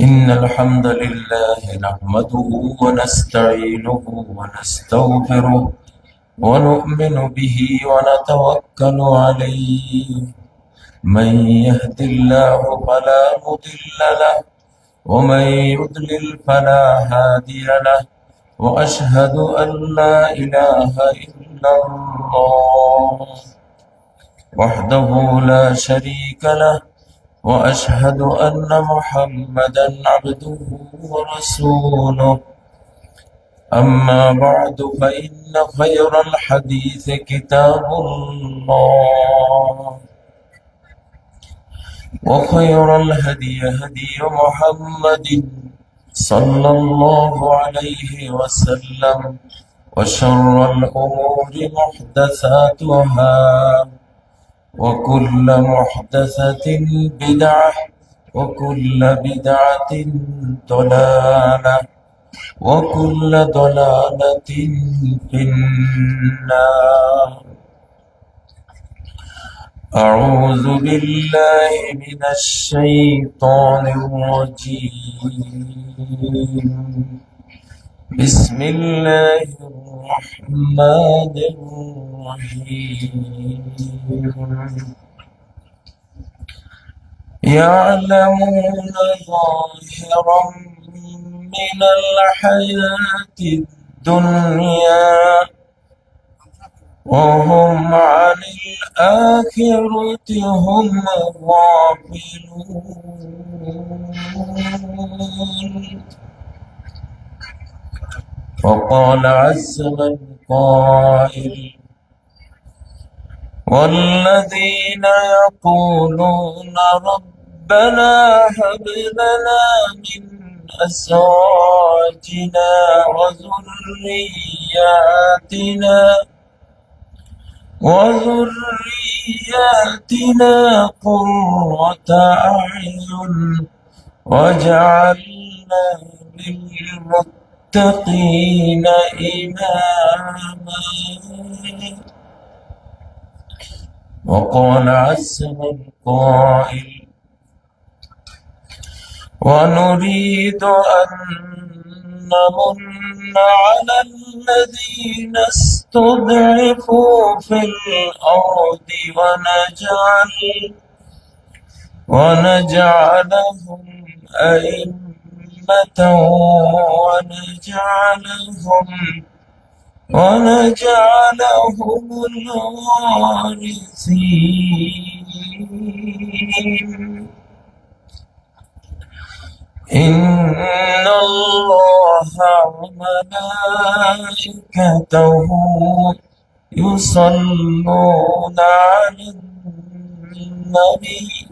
إن الحمد لله نحمده ونستعينه ونستغفره ونؤمن به ونتوكل عليه. من يهد الله فلا مضل له ومن يضلل فلا هادي له وأشهد أن لا إله إلا الله وحده لا شريك له وأشهد أن محمدا عبده ورسوله. أما بعد فإن خير الحديث كتاب الله. وخير الهدي هدي محمد صلى الله عليه وسلم وشر الأمور محدثاتها. وكل محدثة بدعة وكل بدعة ضلالة وكل ضلالة في النار أعوذ بالله من الشيطان الرجيم بسم الله الرحمن الرحيم. يعلمون ظاهرا من الحياة الدنيا وهم عن الآخرة هم غافلون. وقال عز من قائل والذين يقولون ربنا هب لنا من أزواجنا وذرياتنا وذرياتنا قرة أعين وجعلنا للمتقين إماما. وقال عز من قائل ونريد أن نمن على الذين استضعفوا في الأرض ونجعل ونجعلهم أئمة ونجعلهم ونجعلهم الوارثين. إن الله وملائكته يصلون على النبي.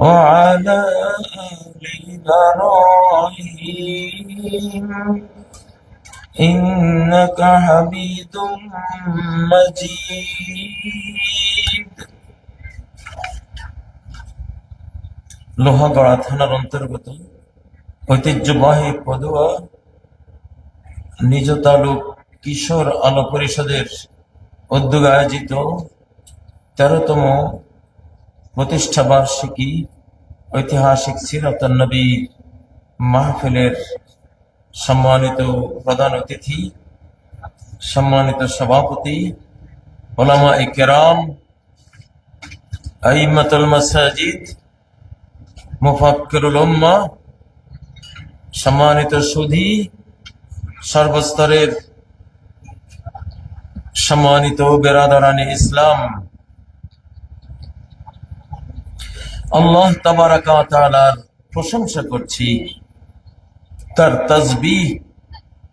وعلى آل إبراهيم إنك حميد مجيد লোহাগড়া থানার অন্তর্গত ঐতিহ্যবাহী পদুয়া নিজ তালুক কিশোর আলো পরিষদের উদ্যোগে আয়োজিত তেরোতম প্রতিষ্ঠা বার্ষিকী ঐতিহাসিক সিরাতন নবী মাহফিলের সম্মানিত প্রধান অতিথি, সম্মানিত সভাপতি ওলামা ইকেরাম আইমাতুল মাসাজিদ, মুফাক্কিরুল উম্মাহ সম্মানিত সুধী, সর্বস্তরের সম্মানিত বেরাদারানি ইসলাম আল্লাহ তাবারাকাতালার প্রশংসা করছি। তার তসবিহ